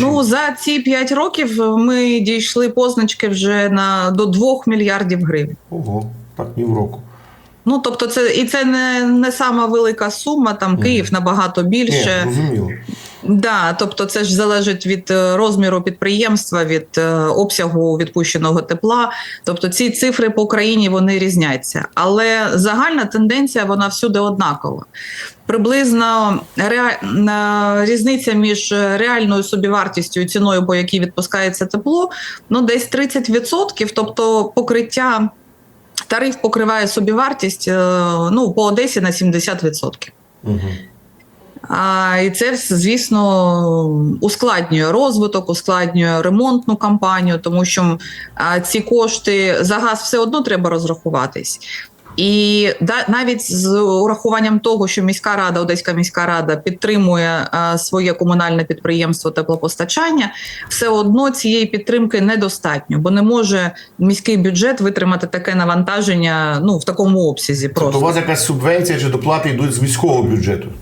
Ну за ці 5 років ми дійшли позначки вже на до 2 мільярдів гривень. Ого, так півроку. Ну тобто, це і це не, не сама велика сума. Там. Київ набагато більше. зрозуміло. Да, тобто це ж залежить від е, розміру підприємства, від е, обсягу відпущеного тепла. Тобто ці цифри по країні вони різняться. Але загальна тенденція вона всюди однакова. Приблизно ре... різниця між реальною собівартістю і ціною, по якій відпускається тепло, ну десь 30%, тобто покриття. Тариф покриває собівартість е, ну, по Одесі на 70%. Угу. А, і це, звісно, ускладнює розвиток, ускладнює ремонтну кампанію, тому що а, ці кошти за газ все одно треба розрахуватись. І да, навіть з урахуванням того, що міська рада, Одеська міська рада підтримує а, своє комунальне підприємство теплопостачання, все одно цієї підтримки недостатньо, бо не може міський бюджет витримати таке навантаження ну в такому обсязі. Просто Тобто у вас якась субвенція чи доплати йдуть з міського бюджету?